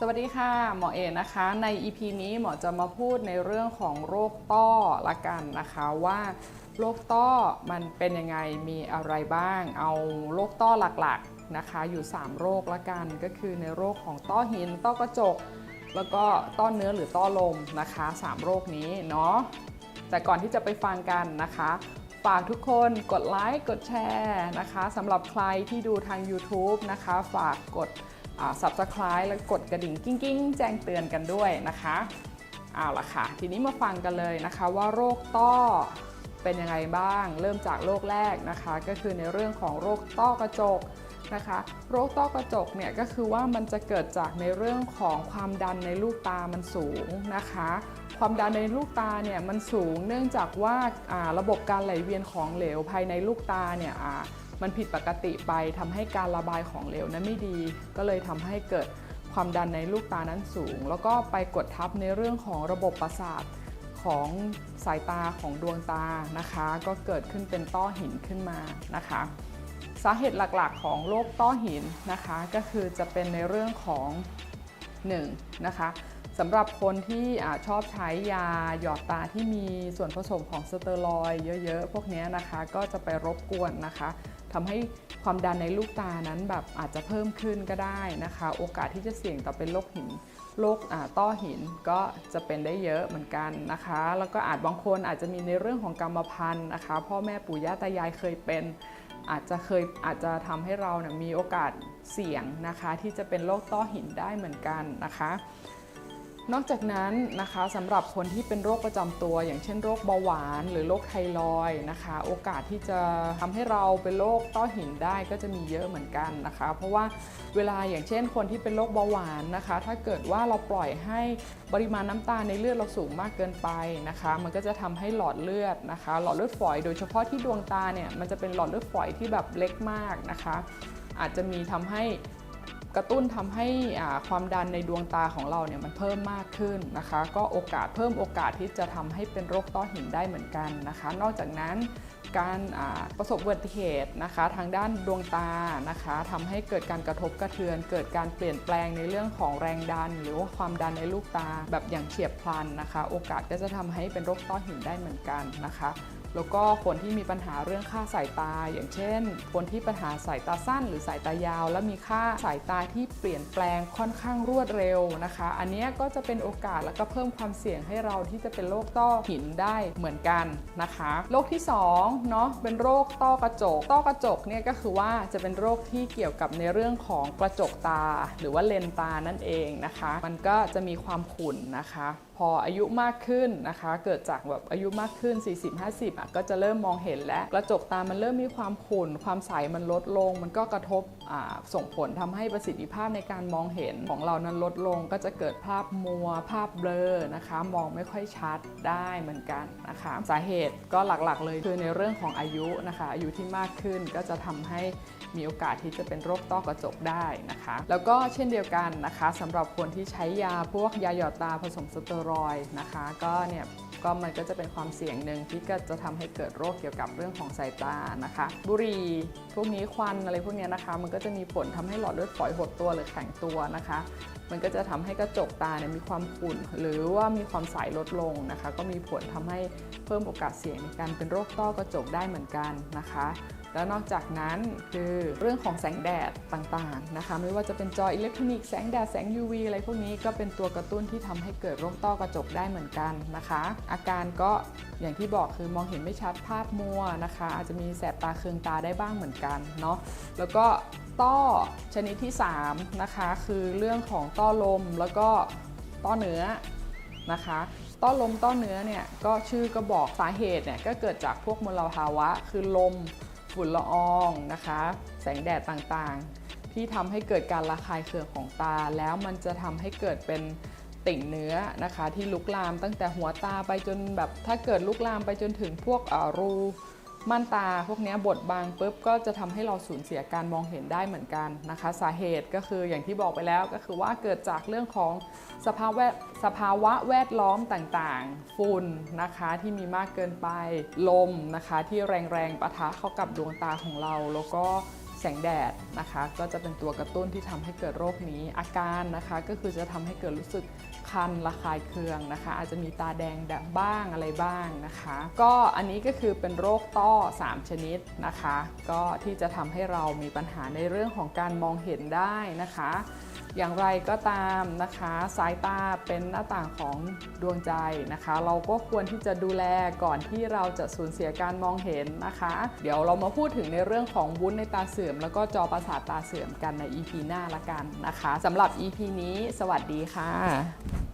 สวัสดีค่ะ หมอเอนะคะใน EP นี้หมอจะมาพูดในเรื่องของโรคต้อละกันนะคะว่าโรคต้อมันเป็นยังไงมีอะไรบ้าง เอาโรคต้อหลักๆนะคะ อยู่ 3 โรคละกัน ก็คือในโรคของต้อหิน ต้อกระจก แล้วก็ต้อเนื้อหรือต้อลมนะคะ 3 โรคนี้เนาะแต่ก่อนที่จะไปฟังกันนะคะฝากทุกคนกดไลค์กดแชร์นะคะสำหรับใครที่ดูทาง YouTube นะคะ ฝากกด Subscribe และกดกระดิ่งกิ้งกิ้งๆ แจ้งเตือนกันด้วยนะคะเอาละค่ะ ทีนี้มาฟังกันเลยนะคะว่าโรคต้อเป็นยังไงบ้าง เริ่มจากโรคแรกนะคะ ก็คือในเรื่องของโรคต้อกระจกนะคะ โรคต้อกระจกเนี่ยก็คือว่ามันจะเกิดจากในเรื่องของความดันในลูกตามันสูงนะคะ ความดันในลูกตาเนี่ยมันสูงเนื่องจากว่าระบบการไหลเวียนของเหลวภายในลูกตาเนี่ย มันผิดปกติไปทำให้การระบายของเหลวนั้นไม่ดี ก็เลยทำให้เกิดความดันในลูกตานั้นสูง แล้วก็ไปกดทับในเรื่องของระบบประสาทของสายตาของดวงตานะคะ ก็เกิดขึ้นเป็นต้อหินขึ้นมานะคะ สาเหตุหลักๆของโรคต้อหินนะคะ ก็คือจะเป็นในเรื่องของ 1. นนะคะสำหรับคนที่อชอบใช้ยาหยอดตาที่มีส่วนผสมของสเตอรอยเยอะๆ พวกนี้นะคะ ก็จะไปรบกวนนะคะ ทำให้ความดันในลูกตานั้นแบบอาจจะเพิ่มขึ้นก็ได้นะคะ โอกาสที่จะเสี่ยงต่อเป็นโรคหินโรคอ่าต้อหินก็จะเป็นได้เยอะเหมือนกันนะคะ แล้วก็อาจบางคนอาจจะมีในเรื่องของกรรมพันธุ์นะคะ พ่อแม่ปู่ย่าตายายเคยเป็น อาจจะเคยอาจจะทำให้เราเนี่ยมีโอกาสเสี่ยงนะคะ ที่จะเป็นโรคต้อหินได้เหมือนกันนะคะ นอกจากนั้นนะคะสำหรับคนที่เป็นโรคประจำตัว อย่างเช่นโรคเบาหวาน หรือโรคไทรอยนะคะ โอกาสที่จะทำให้เราเป็นโรคต้อหินได้ก็จะมีเยอะเหมือนกันนะคะ เพราะว่าเวลาอย่างเช่นคนที่เป็นโรคเบาหวานนะคะ ถ้าเกิดว่าเราปล่อยให้ปริมาณน้ำตาลในเลือดเราสูงมากเกินไปนะคะ มันก็จะทำให้หลอดเลือดนะคะ หลอดเลือดฝอยโดยเฉพาะที่ดวงตาเนี่ยมันจะเป็นหลอดเลือดฝอยที่แบบเล็กมากนะคะ อาจจะมีทำให้ กระตุ้นทำให้ความดันในดวงตาของเราเนี่ยมันเพิ่มมากขึ้นนะคะ ก็โอกาสเพิ่มโอกาสที่จะทำให้เป็นโรคต้อหินได้เหมือนกันนะคะ นอกจากนั้นการประสบอุบัติเหตุนะคะ ทางด้านดวงตานะคะทำให้เกิดการกระทบกระเทือน เกิดการเปลี่ยนแปลงในเรื่องของแรงดัน หรือว่าความดันในลูกตาแบบอย่างเฉียบพลันนะคะ โอกาสก็จะทำให้เป็นโรคต้อหินได้เหมือนกันนะคะ แล้วก็คนที่มีปัญหาเรื่องค่าสายตา อย่างเช่น คนที่ปัญหาสายตาสั้น หรือสายตายาว แล้วมีค่าสายตาที่เปลี่ยนแปลงค่อนข้างรวดเร็วนะคะ อันนี้ก็จะเป็นโอกาสแล้วก็เพิ่มความเสี่ยงให้เราที่จะเป็นโรคต้อหินได้เหมือนกันนะคะโรคที่2เนาะเป็นโรคต้อกระจก ต้อกระจกเนี่ยก็คือว่าจะเป็นโรคที่เกี่ยวกับในเรื่องของกระจกตา หรือว่าเลนตานั่นเองนะคะ มันก็จะมีความขุ่นนะคะ พออายุมากขึ้นนะคะ เกิดจากแบบอายุมากขึ้น 40-50อะก็จะเริ่มมองเห็นแล้วกระจกตามันเริ่มมีความขุ่นความใสมันลดลง มันก็กระทบส่งผลทำให้ประสิทธิภาพในการมองเห็นของเรานั้นลดลง ก็จะเกิดภาพมัว ภาพเบลอนะคะ มองไม่ค่อยชัดได้เหมือนกันนะคะ สาเหตุก็หลักๆเลยคือในเรื่องของอายุนะคะ อายุที่มากขึ้นก็จะทำให้มีโอกาสที่จะเป็นโรคต้อกระจกได้นะคะ แล้วก็เช่นเดียวกันนะคะสำหรับคนที่ใช้ยาพวกยาหยอดตาผสมสเตียรอยนะคะ ก็เนี่ยก็มันก็จะเป็นความเสี่ยงหนึ่งที่ก็จะทำให้เกิดโรคเกี่ยวกับเรื่องของสายตานะคะ บุหรี่พวกนี้ควันอะไรพวกนี้นะคะ มันก็จะมีผลทำให้หลอดเลือดฝอยหดตัวหรือแข็งตัวนะคะ มันก็จะทำให้กระจกตาเนี่ยมีความขุ่นหรือว่ามีความใสลดลงนะคะ ก็มีผลทำให้เพิ่มโอกาสเสี่ยงในการเป็นโรคต้อกระจกได้เหมือนกันนะคะ แล้วนอกจากนั้นคือเรื่องของแสงแดดต่างๆนะคะ ไม่ว่าจะเป็นจออิเล็กทรอนิกส์แสงแดดแสง UV อะไรพวกนี้ก็เป็นตัวกระตุ้นที่ทำให้เกิดโรคต้อกระจกได้เหมือนกันนะคะ อาการก็อย่างที่บอกคือมองเห็นไม่ชัดภาพมัวนะคะ อาจจะมีแสบตาเคืองตาได้บ้างเหมือนกันเนาะแล้วก็ต้อชนิดที่ 3 นะคะ คือเรื่องของต้อลมแล้วก็ต้อเนื้อนะคะต้อลมต้อเนื้อเนี่ยก็ชื่อก็บอกสาเหตุเนี่ยก็เกิดจากพวกมลภาวะ คือลม ฝุ่นละอองนะคะ แสงแดดต่างๆ ที่ทำให้เกิดการระคายเคืองของตา แล้วมันจะทำให้เกิดเป็นติ่งเนื้อนะคะ ที่ลุกลามตั้งแต่หัวตาไปจนแบบถ้าเกิดลุกลามไปจนถึงพวกรู ม่านตาพวกนี้บดบางปุ๊บก็จะทำให้เราสูญเสียการมองเห็นได้เหมือนกันนะคะ สาเหตุก็คืออย่างที่บอกไปแล้วก็คือว่าเกิดจากเรื่องของสภาวะแวดสภาวะแวดล้อมต่างๆ ฝุ่นนะคะที่มีมากเกินไปลมนะคะที่แรงๆปะทะเข้ากับดวงตาของเราแล้วก็ แสงแดดนะคะก็จะเป็นตัวกระตุ้นที่ทำให้เกิดโรคนี้อาการนะคะก็คือจะทำให้เกิดรู้สึกคันระคายเคืองนะคะ อาจจะมีตาแดงแดงบ้างอะไรบ้างนะคะ ก็อันนี้ก็คือเป็นโรคต้อ 3 ชนิดนะคะ ก็ที่จะทำให้เรามีปัญหาในเรื่องของการมองเห็นได้นะคะ อย่างไรก็ตามนะคะ สายตาเป็นหน้าต่างของดวงใจนะคะ เราก็ควรที่จะดูแลก่อนที่เราจะสูญเสียการมองเห็นนะคะ เดี๋ยวเรามาพูดถึงในเรื่องของวุ้นในตาเสื่อม แล้วก็จอประสาทตาเสื่อมกันใน EP หน้าละกันนะคะสำหรับ EP นี้ สวัสดีค่ะ